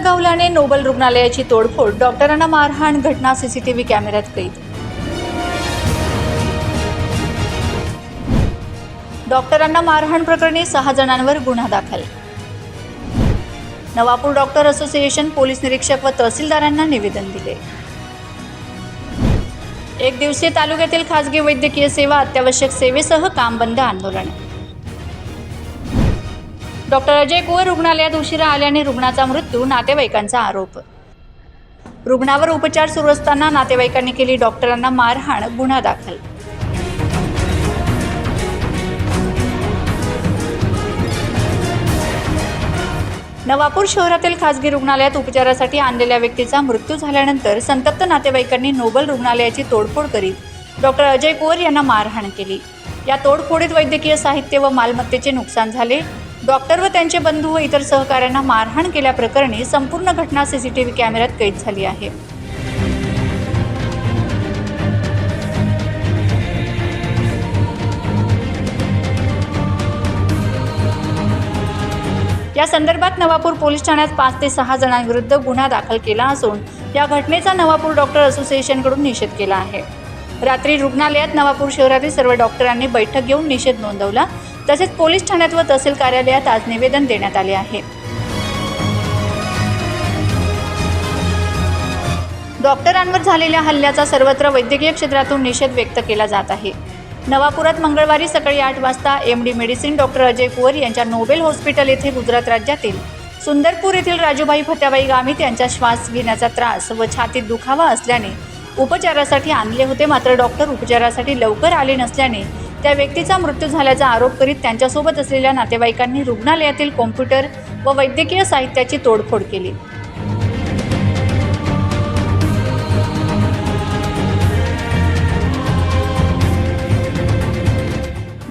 रुग्ण दगावल्याने नोबल रुग्णालयाची तोडफोड डॉक्टरांना मारहाण घटना सीसीटीव्ही कॅमेऱ्यात कैद. डॉक्टरांना मारहाण प्रकरणी सहा जणांवर गुन्हा दाखल. नवापूर डॉक्टर असोसिएशन पोलीस निरीक्षक व तहसीलदारांना निवेदन दिले. एक दिवसीय तालुक्यातील खासगी वैद्यकीय सेवा अत्यावश्यक सेवेसह काम बंद आंदोलन. डॉक्टर अजय कुवर रुग्णालयात उशिरा आल्याने रुग्णाचा मृत्यू नातेवाईकांचा आरोप. रुग्णावर उपचार सुरू असताना नातेवाईकांनी केली डॉक्टरांना मारहाण गुन्हा दाखल. नवापूर शहरातील खासगी रुग्णालयात उपचारासाठी आणलेल्या व्यक्तीचा मृत्यू झाल्यानंतर संतप्त नातेवाईकांनी नोबल रुग्णालयाची तोडफोड करीत डॉक्टर अजय कुवर यांना मारहाण केली. या तोडफोडीत वैद्यकीय साहित्य व मालमत्तेचे नुकसान झाले. डॉक्टर व त्यांचे बंधू व इतर सहकाऱ्यांना मारहाण केल्याप्रकरणी संपूर्ण घटना सीसीटीव्ही कॅमेऱ्यात कैद झाली आहे. या संदर्भात नवापूर पोलीस ठाण्यात पाच ते सहा जणांविरुद्ध गुन्हा दाखल केला असून या घटनेचा नवापूर डॉक्टर असोसिएशनकडून निषेध केला आहे. रात्री रुग्णालयात नवापूर शहरातील सर्व डॉक्टरांनी बैठक घेऊन निषेध नोंदवला. तसेच पोलीस ठाण्यात व तहसील कार्यालयात आज निवेदन देण्यात आले आहे. डॉक्टरांवर झालेल्या हल्ल्याचा सर्वत्र वैद्यकीय क्षेत्रातून निषेध व्यक्त केला जात आहे. नवापुरात मंगळवारी सकाळी आठ वाजता M D medicine doctor Ajay Kuwar यांच्या नोबेल हॉस्पिटल येथे गुजरात राज्यातील सुंदरपूर येथील राजूबाई फत्याबाई गामित यांचा श्वास घेण्याचा त्रास व छातीत दुखावा असल्याने उपचारासाठी आणले होते. मात्र डॉक्टर उपचारासाठी लवकर आले नसल्याने त्या व्यक्तीचा मृत्यू झाल्याचा आरोप करीत त्यांच्यासोबत असलेल्या नातेवाईकांनी रुग्णालयातील कॉम्प्युटर व वैद्यकीय साहित्याची तोडफोड केली.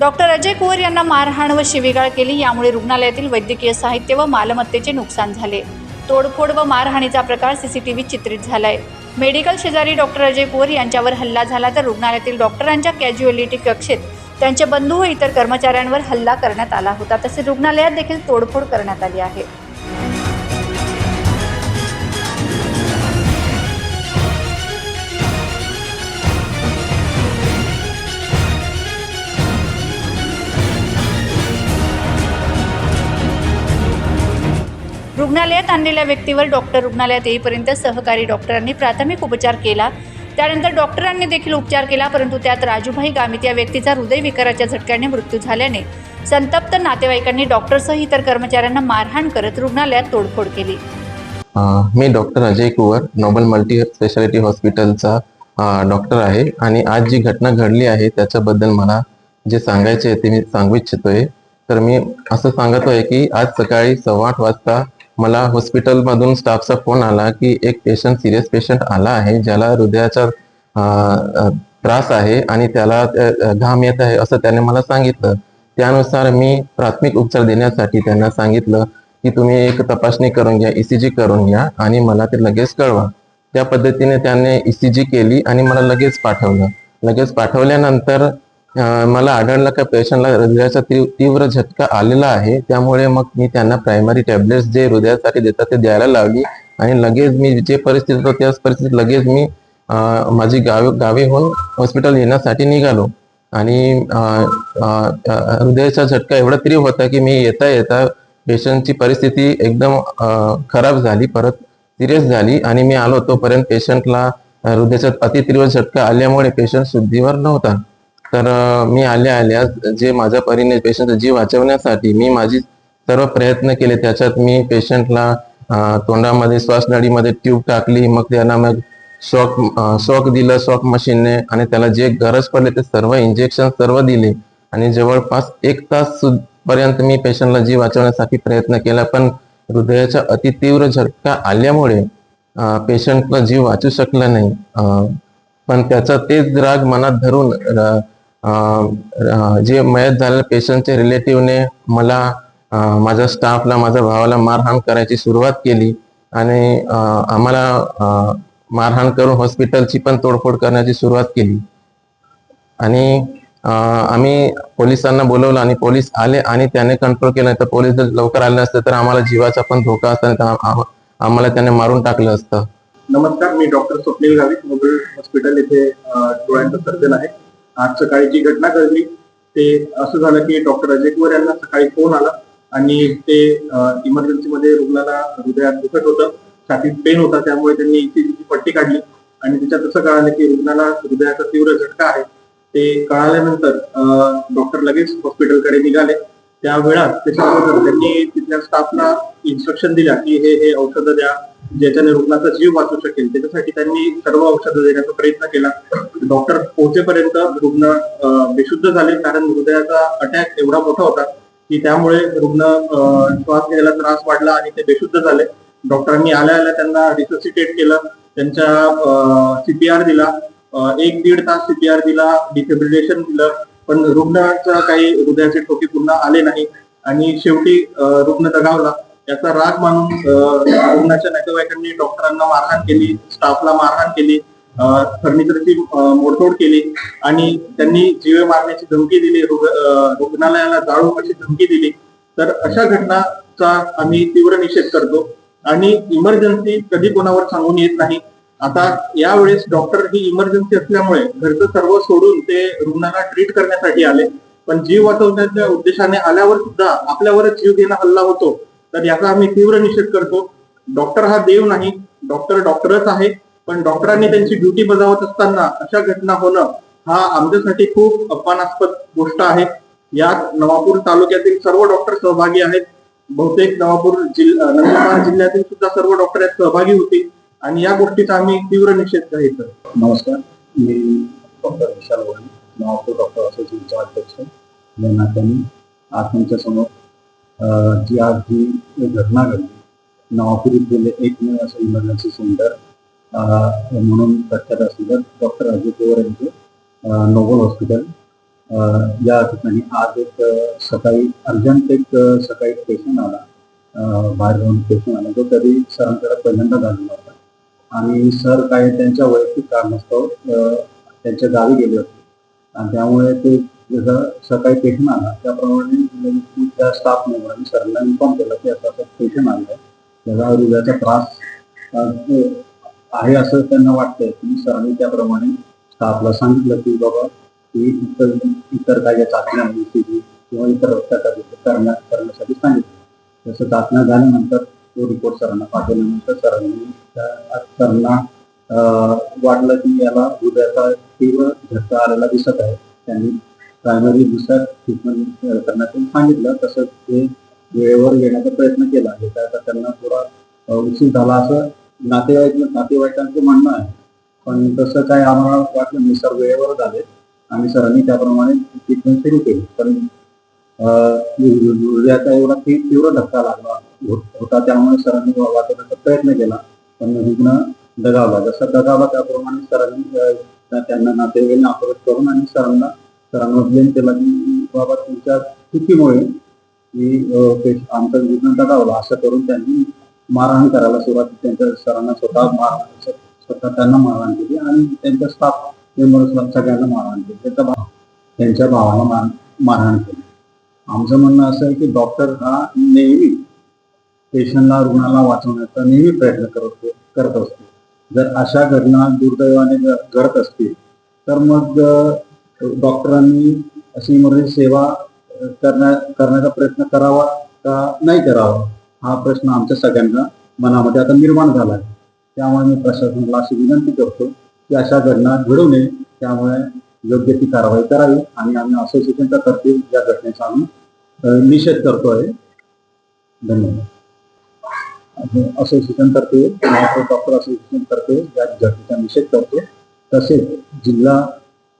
डॉक्टर अजय कुवर यांना मारहाण व शिवीगाळ केली यामुळे रुग्णालयातील वैद्यकीय साहित्य व मालमत्तेचे नुकसान झाले. तोडफोड व मारहाणीचा प्रकार सीसीटीव्ही चित्रित झालाय. मेडिकल शेजारी डॉक्टर अजय कुवर यांच्यावर हल्ला झाला तर रुग्णालयातील डॉक्टरांच्या कॅज्युअलिटी कक्षेत त्यांचे बंधू व इतर कर्मचाऱ्यांवर हल्ला करण्यात आला होता. तसेच रुग्णालयात देखील तोडफोड करण्यात आली आहे. रुग्णालयात आणलेल्या व्यक्तीवर डॉक्टर रुग्णालयात येईपर्यंत सहकारी डॉक्टरांनी प्राथमिक उपचार केला. त्यानंतर डॉक्टरांनी देखील उपचार केला परंतु त्यात राजूभाई गामित या व्यक्तीचा हृदयविकाराच्या झटक्याने मृत्यू झाल्याने संतप्त नातेवाईकांनी डॉक्टरसह इतर कर्मचाऱ्यांना मारहाण करत रुग्णालयात तोडफोड केली. मी doctor Ajay Kuwar Nobel multi speciality हॉस्पिटलचा डॉक्टर आहे आणि आज जी घटना घडली आहे त्याच्याबद्दल मला जे सांगायचे आहे ते मी सांगू इच्छितोय. तर मी असं सांगतोय की आज सकाळी सव्वा आठ वाजता मला हॉस्पिटलमधून स्टाफचा फोन आला की एक पेशंट सिरियस पेशंट आला आहे ज्याला हृदयाचा त्रास आहे आणि त्याला घाम येत आहे असं त्याने मला सांगितलं. त्यानुसार मी प्राथमिक उपचार देण्यासाठी त्यांना सांगितलं की तुम्ही एक तपासणी करून घ्या ईसीजी करून घ्या आणि मला ते लगेच कळवा. त्या पद्धतीने त्याने ईसीजी केली आणि मला लगेच पाठवलं. लगेच पाठवल्यानंतर मला आढळलं का पेशंटला हृदयाचा तीव्र झटका आलेला आहे. त्यामुळे मग मी त्यांना प्रायमरी टॅबलेट्स जे हृदयासाठी देतात ते द्यायला लावली आणि लगेच मी जे परिस्थिती होतो त्याच परिस्थितीत लगेच मी माझी माझी गावी होऊन हॉस्पिटल येण्यासाठी निघालो. आणि हृदयाचा झटका एवढा तीव्र होता की मी येता येता पेशंटची परिस्थिती एकदम खराब झाली परत सिरियस झाली. आणि मी आलो तोपर्यंत पेशंटला हृदयाचा अतितीव्र झटका आल्यामुळे पेशंट शुद्धीवर नव्हता. तर मी आल्या आल्या जे माझ्या परीने पेशंटचा जीव वाचवण्यासाठी मी माझी सर्व प्रयत्न केले. त्याच्यात मी पेशंटला तोंडामध्ये श्वासनळीमध्ये ट्यूब टाकली. मग त्यांना मग शॉक शॉक दिलं शॉक मशीनने आणि त्याला जे गरज पडले ते सर्व इंजेक्शन सर्व दिले. आणि जवळपास एक तास पर्यंत मी पेशंटला जीव वाचवण्यासाठी प्रयत्न केला. पण हृदयाचा अतितीव्र झटका आल्यामुळे पेशंटला जीव वाचू शकला नाही. पण त्याचा तेच राग मनात धरून जे मयत झालेल्या पेशंटच्या रिलेटिव्हने मला माझ्या स्टाफला माझ्या भावाला मारहाण करायची सुरुवात केली आणि आम्हाला मारहाण करून हॉस्पिटलची पण तोडफोड करण्याची सुरुवात केली. आणि आम्ही पोलिसांना बोलवलं आणि पोलीस आले आणि त्याने कंट्रोल केलं. तर पोलीस जर लवकर आले नसते तर आम्हाला जीवाचा पण धोका असता आम्हाला त्याने मारून टाकलं असतं. नमस्कार मी doctor Swapnil Gavit mobile hospital इथे डोळ्यांचा सर्जन आहे. आज सकाळी जी घटना घडली ते असं झालं की डॉक्टर अजय कुवर यांना सकाळी फोन आला आणि ते इमर्जन्सी मध्ये रुग्णाला हृदयात दुखत होतं छातीत पेन होता त्यामुळे त्यांनी इसीजीची पट्टी काढली आणि त्याच्यात असं कळालं की रुग्णाला हृदयाचा तीव्र झटका आहे. ते कळाल्यानंतर डॉक्टर लगेच हॉस्पिटलकडे निघाले. त्या वेळात त्याच्याबरोबर त्यांनी तिथल्या स्टाफला इन्स्ट्रक्शन दिल्या की हे हे औषधं द्या ज्याच्याने रुग्णाचा जीव वाचू शकेल त्याच्यासाठी त्यांनी सर्व औषधं देण्याचा प्रयत्न केला. डॉक्टर पोहोचेपर्यंत रुग्ण बेशुद्ध झाले कारण हृदयाचा अटॅक एवढा मोठा होता की त्यामुळे रुग्ण श्वास घ्यायला त्रास वाढला आणि ते बेशुद्ध झाले. डॉक्टरांनी आल्या आल्या त्यांना रिससिटेट केलं त्यांच्या सीपीआर दिला एक दीड तास सीपीआर दिला डिफेब्रिलेशन दिलं पण रुग्णाचा काही हृदयाचे ठोके पुन्हा आले नाही. आणि शेवटी रुग्ण दगावला. याचा राग मानून रुग्णाच्या नातेवाईकांनी डॉक्टरांना मारहाण केली स्टाफला मारहाण केली फर्निचरची मोडतोड केली आणि त्यांनी जीवे मारण्याची धमकी दिली रुग्णालयाला जाळू अशी धमकी दिली. तर अशा घटनाचा आम्ही तीव्र निषेध करतो आणि इमर्जन्सी कधी कोणावर सांगून येत नाही. आता यावेळेस डॉक्टर ही इमर्जन्सी असल्यामुळे घरचं सर्व सोडून ते रुग्णाला ट्रीट करण्यासाठी आले. पण जीव वाचवण्याच्या उद्देशाने आल्यावर सुद्धा आपल्यावरच जीव घेणं हल्ला होतो. तर याचा आम्ही तीव्र निषेध करतो. डॉक्टर हा देव नाही. डॉक्टर डॉक्टरच आहे. पण डॉक्टरांनी त्यांची ड्युटी बजावत असताना अशा घटना होणं हा आमच्यासाठी खूप अपमानास्पद गोष्ट आहे. यात नवापूर तालुक्यातील सर्व डॉक्टर सहभागी आहेत. बहुतेक नवापूर जिल्हा नंदुरबार जिल्ह्यातील सुद्धा सर्व डॉक्टर यात सहभागी होते आणि या गोष्टीचा आम्ही तीव्र निषेध जाहीर करतो. नमस्कार. मी डॉक्टर विशाल वाणी नवापूर डॉक्टर असोसिएशनचे अध्यक्ष. या नात्याने आज तुमच्यासमोर जी आज जी घटना घडली. नवापूर येथील एकमेव असं इमर्जन्सी सेंटर. म्हणून प्रख्यात असलेलं डॉक्टर अजय पवार यांचे नोबल हॉस्पिटल. या ठिकाणी आज एक सकाळी अर्जंट एक सकाळी पेशंट आला. बाहेर जाऊन पेशंट आला. तो कधी सरांकडे पहिल्यांदा झालेला होता. आणि सर काय त्यांच्या वैयक्तिक कारणास्तव त्यांच्या गावी गेले होते. आणि त्यामुळे ते जसं सकाळी पेशंट आला त्याप्रमाणे त्या स्टाफ मेंबरांनी सरांना इन्फॉर्म केलं की असं असं पेशंट आलं आहे त्याचा हृदयाचा त्रास आहे असं त्यांना वाटतंय. की सरांनी त्याप्रमाणे स्टाफला सांगितलं की बाबा की इतर इतर काय ज्या चाचण्या ECG किंवा इतर प्रकारचे करण्या करण्यासाठी सांगितलं. तसं चाचण्या झाल्यानंतर तो रिपोर्ट सरांना पाठवल्यानंतर सरांनी त्या सरांना वाटलं की याला हृदयाचा तीव्र झटका आलेला दिसत आहे. त्यांनी प्रायमरी दुसऱ्या ट्रीटमेंट करण्याचं सांगितलं. तसंच ते वेळेवर येण्याचा प्रयत्न केला. याचा आता त्यांना थोडा उशीर झाला असं नातेवाईक नातेवाईकांचं म्हणणं आहे. पण तसं काय आम्हाला वाटलं नाही. सर वेळेवर झाले. आणि सरांनी त्याप्रमाणे ट्रीटमेंट सुरू केली. पण हृदयाचा एवढा तीव्र धक्का लागला होता त्यामुळे सरांनी वाचवण्याचा प्रयत्न केला. पण रुग्ण दगावला. जसा दगावला त्याप्रमाणे सरांनी त्यांना नातेवाईकांना अप्रोच करून आणि सरांना सरांना ब्लेम केला की बाबा तुमच्या चुकीमुळे की ते आमचा रुग्ण दगावला असं करून त्यांनी मारहाण करायला सुरुवात त्यांच्या सरांना स्वतः मार स्वतः त्यांना मारहाण केली आणि त्यांच्या स्टाफ मेंबर्सला सगळ्यांना मारहाण केली. त्यांचा भाव त्यांच्या भावाला मार मारहाण केली. आमचं म्हणणं असं आहे की डॉक्टर हा नेहमी पेशंटला रुग्णाला वाचवण्याचा नेहमी प्रयत्न करत करत असतो. जर अशा घटना दुर्दैवाने जर घडत असतील तर मग डॉक्टरांनी अशी इमर्जन्सी सेवा करण्या करण्याचा प्रयत्न करावा का नाही करावा? हा प्रश्न आमच्या सगळ्यांना मनामध्ये आता निर्माण झाला आहे त्यामुळे मी प्रशासनाला अशी विनंती करतो की अशा घटना घडू नये. त्यामुळे योग्य ती कारवाई करावी आणि आम्ही असोसिएशनच्या तर्फे या घटनेचा आम्ही निषेध करतो आहे धन्यवाद असोसिएशन तर्फे डॉक्टर असोसिएशन तर्फे या घटनेचा निषेध करतो तसेच जिल्हा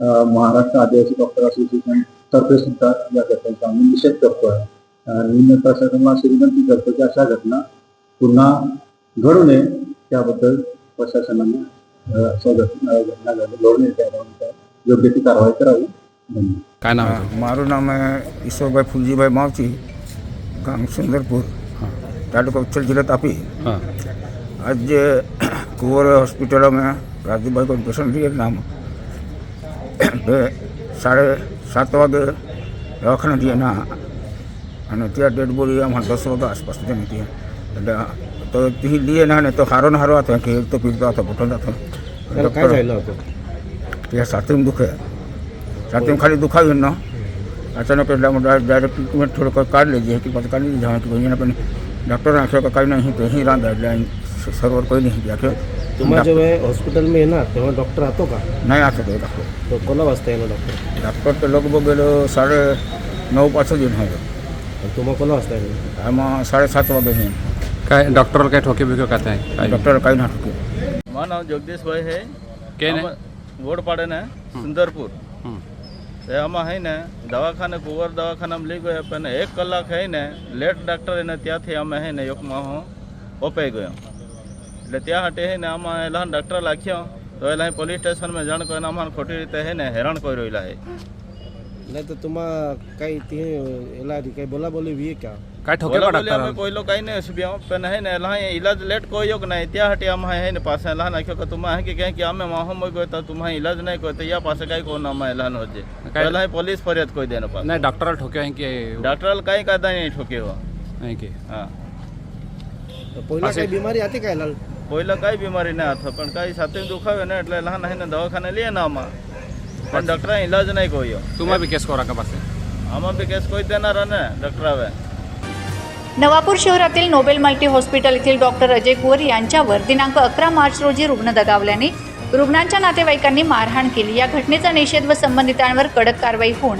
महाराष्ट्र आदिवासी डॉक्टर असोसिएशन तर्फे सुद्धा या घटनेचा आम्ही निषेध करतोय आणि मी प्रशासनाला अशी विनंती करतो की अशा घटना पुन्हा घडू नये त्याबद्दल प्रशासनाने अ, अशा घटना घटना घडू नये त्यामुळे योग्य ती कारवाई करावी धन्यवाद काय नाव आहे હા, મારું નામ હે ઈશ્વરભાઈ ફૂલજીભાઈ માવજી ગામ સુંદરપુર તાલુકા ઉચ્છલ જિલ્લા તાપી हां आज જે કુંવર હોસ્પિટલ में રાજુભાઈ કોઈ પેશન્ટ રહીએ નામ साढ़े सात वगे रखन दिए ना अनुतिया डेट बोली हम दस बजे आसपास दे दिए तो ती लिए ना ने तो हारन हारो आते कि तो पीड़ता था बटन था तो का में लो तो ये खाली दुखा है ना अचानक एकदम डायरेक्ट ट्रीटमेंट थोड़ा कर काट लीजिए कि पता नहीं जहाँ ना अपन डॉक्टर आके का काई नहीं तो ही रहा डेडलाइन सर्वर कोई नहीं दिया तुम्हाला जेव्हा हॉस्पिटल मी येणार तेव्हा डॉक्टर राहतो का? नाही असं डॉक्टर कोणा वाजता येणार डॉक्टर डॉक्टर तर लगभग गेलो साडे नऊ पाच येऊन होतो तुम्हाला कोणा वाजता येणार? मग साडेसात वाजता येईन काय डॉक्टरला काय ठोके बिके का काय? काय डॉक्टर काही ना ठोके. माझं नाव जगदीश भाई है के नाही? आम्हा- वडपाडे ना सुंदरपूर. हम्म. आम्हा है ना दवाखाना कुवर दवाखाना में ले गया पण एक कलाक है ना लेट डॉक्टर है ना त्या थे आम्हा है ना एक माह ओपे गो એટલે ત્યાં હાટે હે ને આમાં એલાન ડૉક્ટર લાખ્યો તો એલા પોલીસ સ્ટેશન સ્ટેશનમાં જાણ કોઈ અમારે ખોટી રીતે હે ને હેરાન કરી રહેલા હે એટલે તો તમા કઈ તે એલા કઈ બોલા બોલી વી કા કઈ ઠોકે પડા ડૉક્ટર અમે કોઈ લો કઈ ને સુબ્યા પે નહી ને એલા ઇલાજ લેટ કોયો કે નહી ત્યાં હાટે આમાં હે ને પાસે એલા નાખ્યો કે તુમા હે કે કે કે અમે માહો મો ગયો તો તુમા ઇલાજ નહી કોઈ તૈયા પાસે કઈ કોના એલા ન હોજે એલા પોલીસ ફરિયાદ કોઈ દેનો પાસે ના ઠોકે ઠોક્યો કે ડૉક્ટર કઈ કાદા ઠોકે હો નહી કે હા પહેલા કઈ બીમારી હતી કે લાલ કોઈલા કાંઈ બીમારી ના હતા પણ કાંઈ સાથે દુખાવે ને એટલે લહાન આવીને દવાખાને લઈએ ને આમાં. પણ ડૉક્ટરે ઇલાજ નહીં કહ્યો तुम्हाला बी केस करा का पासे આમાં બી કેસ કોઈ देणार ना ડૉક્ટર नवापूर शहरातील नोबेल मल्टी हॉस्पिटल येथील डॉक्टर अजय कुवर यांच्यावर दिनांक अकरा मार्च रोजी रुग्ण दगावल्याने रुग्णांच्या नातेवाईकांनी मारहाण केली. या घटनेचा निषेध व संबंधितांवर कडक कारवाई होऊन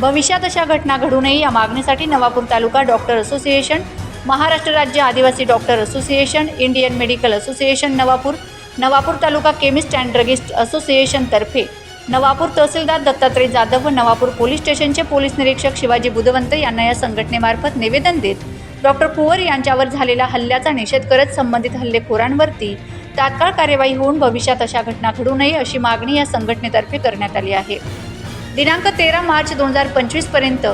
भविष्यात अशा घटना घडू नये या मागणीसाठी नवापूर तालुका डॉक्टर असोसिएशन महाराष्ट्र राज्य आदिवासी doctor association Indian medical association Navapur Navapur taluka chemist and druggist असोसिएशनतर्फे Navapur tehsildar Dattatray Jadhav व नवापूर पोलीस स्टेशनचे पोलीस निरीक्षक शिवाजी बुधवंत यांना या संघटनेमार्फत निवेदन देत डॉक्टर कुवर यांच्यावर झालेल्या हल्ल्याचा निषेध करत संबंधित हल्लेखोरांवरती तात्काळ कार्यवाही होऊन भविष्यात अशा घटना घडू नये अशी मागणी या संघटनेतर्फे करण्यात आली आहे. दिनांक तेरा मार्च दोन हजार पंचवीसपर्यंत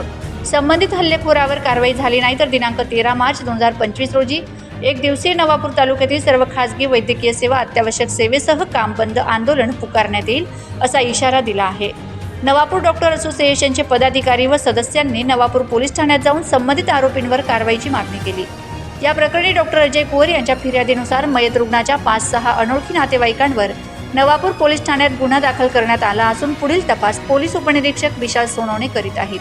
संबंधित हल्लेखोरावर कारवाई झाली नाही तर दिनांक तेरा मार्च दोन हजार पंचवीस रोजी एक दिवसीय नवापूर तालुक्यातील सर्व खासगी वैद्यकीय सेवा अत्यावश्यक सेवेसह काम बंद आंदोलन पुकारण्यात येईल असा इशारा दिला आहे. नवापूर डॉक्टर असोसिएशनचे पदाधिकारी व सदस्यांनी नवापूर पोलीस ठाण्यात जाऊन संबंधित आरोपींवर कारवाईची मागणी केली. या प्रकरणी डॉक्टर अजय कुवर यांच्या फिर्यादीनुसार मयत रुग्णाच्या पाच सहा अनोळखी नातेवाईकांवर नवापूर पोलीस ठाण्यात गुन्हा दाखल करण्यात आला असून पुढील तपास पोलीस उपनिरीक्षक विशाल सोनवणे करीत आहेत.